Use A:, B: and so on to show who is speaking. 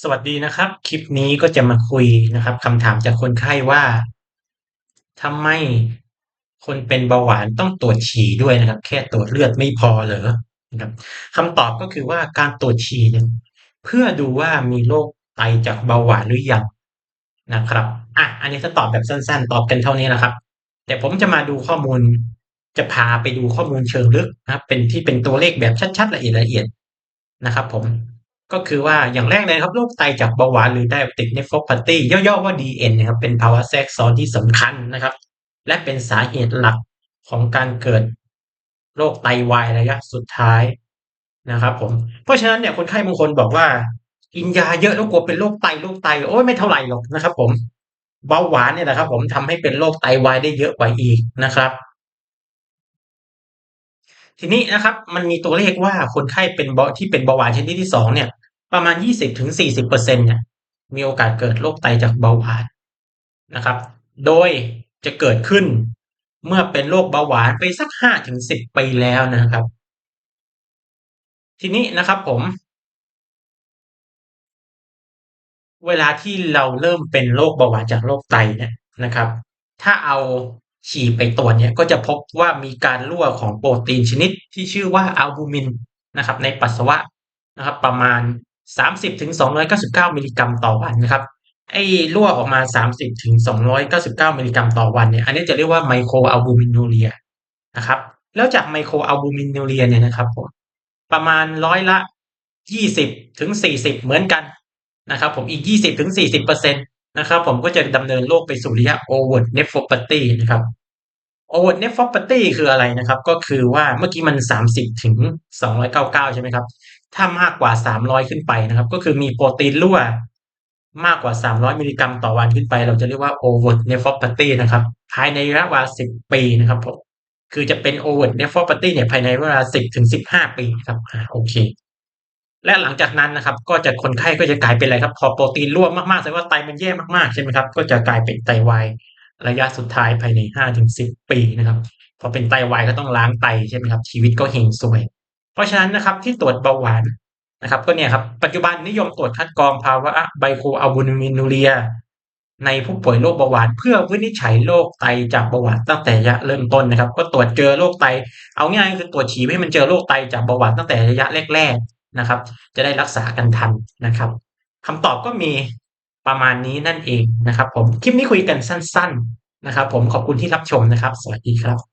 A: สวัสดีนะครับ คลิปนี้ก็จะมาคุยนะครับคำถามจากคนไข้ว่าทำไมคนเป็นเบาหวานต้องตรวจฉี่ด้วยนะครับ แค่ตรวจเลือดไม่พอเหรอนะครับคำตอบก็คือว่าการตรวจฉี่เนี่ยเพื่อดูว่ามีโรคไตจากเบาหวานหรือยังนะครับอะอันนี้ถ้าตอบแบบสั้น ๆ ตอบกันเท่านี้นะครับ แต่ผมจะมาดูข้อมูล จะพาไปดูข้อมูลเชิงลึกนะครับ เป็นที่เป็นตัวเลขแบบชัด ๆ ละเอียดละเอียดนะครับ ผม ก็คือว่าอย่างแรกเลยครับโรคไตจากเบาหวานหรือ diabetic nephropathy ย่อๆว่า DN นะครับเป็นภาวะแทรกซ้อนที่สำคัญนะครับ และเป็นสาเหตุหลักของการเกิดโรคไตวายระยะสุดท้ายนะครับผมเพราะฉะนั้นเนี่ยคนไข้บางคนบอกว่า กินยาเยอะแล้วกลัวเป็นโรคไตโรคไตโอ้ยไม่เท่าไหร่หรอกนะครับ ผมเบาหวานเนี่ยนะครับ ผมทำให้เป็นโรคไตวายได้เยอะกว่าอีกนะครับ ทีนี้นะครับ มันมีตัวเลขว่าคนไข้เป็นเบาที่เป็นเบาหวานชนิดที่สองเนี่ย ประมาณ 20-40%เนี่ยมีโอกาสเกิดโรคไตจากเบาหวานนะครับ โดยจะเกิดขึ้นเมื่อเป็นโรคเบาหวานไปสัก 5-10 ปีแล้วนะครับ ทีนี้นะครับผม เวลาที่เราเริ่มเป็นโรคเบาหวานจากโรคไตเนี่ยนะครับ ถ้าเอาฉี่ไปตรวจเนี่ยก็จะพบว่ามีการรั่วของโปรตีนชนิดที่ชื่อว่าอัลบูมินนะครับ ในปัสสาวะนะครับ ประมาณ 30-299มิลลิกรัมต่อวันนะครับไอ้รั่วออกมา30-299มิลลิกรัมต่อวันเนี่ยอันนี้จะเรียกว่าไมโครอัลบูมินูเรียนะครับแล้วจากไมโครอัลบูมินูเรียเนี่ยนะครับผมประมาณร้อยละ20-40เหมือนกันนะครับ ผมอีก20-40%นตนะครับ ผมก็จะดำเนินโรคไปสู่ระยะ overt nephropathy นะครับ overt nephropathy คืออะไรนะครับ ก็คือว่าเมื่อกี้มัน30ถึง299ใช่ไหมครับ ถ้ามากกว่า 300 ขึ้นไปนะครับ ก็คือมีโปรตีนรั่วมากกว่า 300 มิลลิกรัมต่อวันขึ้นไป เราจะเรียกว่า overt nephropathy นะครับ ภายในระยะเวลา 10 ปีนะครับผมคือจะเป็น overt nephropathy เนี่ยภายในเวลา 10 ถึง 15 ปีครับอ่าโอเค และหลังจากนั้นนะครับ ก็จะคนไข้ก็จะกลายเป็นอะไรครับ พอโปรตีนรั่วมากๆแสดงว่าไตมันแย่มากๆใช่ไหมครับ ก็จะกลายเป็นไตวายระยะสุดท้ายภายใน5-10 ปีนะครับ พอเป็นไตวายก็ต้องล้างไตใช่ไหมครับ ชีวิตก็เฮงซวย เพราะฉะนั้นนะครับที่ตรวจเบาหวานนะครับ ก็เนี่ยครับปัจจุบันนิยมตรวจคัดกรองภาวะไบโคอัลบูมินูเรีย ในผู้ป่วยโรคเบาหวาน เพื่อวินิจฉัยโรคไตจากเบาหวานตั้งแต่ระยะเริ่มต้นนะครับ ก็ตรวจเจอโรคไต เอาง่ายๆคือตรวจฉี่ให้มันเจอโรคไตจากเบาหวานตั้งแต่ระยะแรกๆนะครับ จะได้รักษากันทันนะครับคำตอบก็มีประมาณนี้นั่นเองนะครับ ผมคลิปนี้คุยกันสั้น ๆ นะครับ ผมขอบคุณที่รับชมนะครับ สวัสดีครับ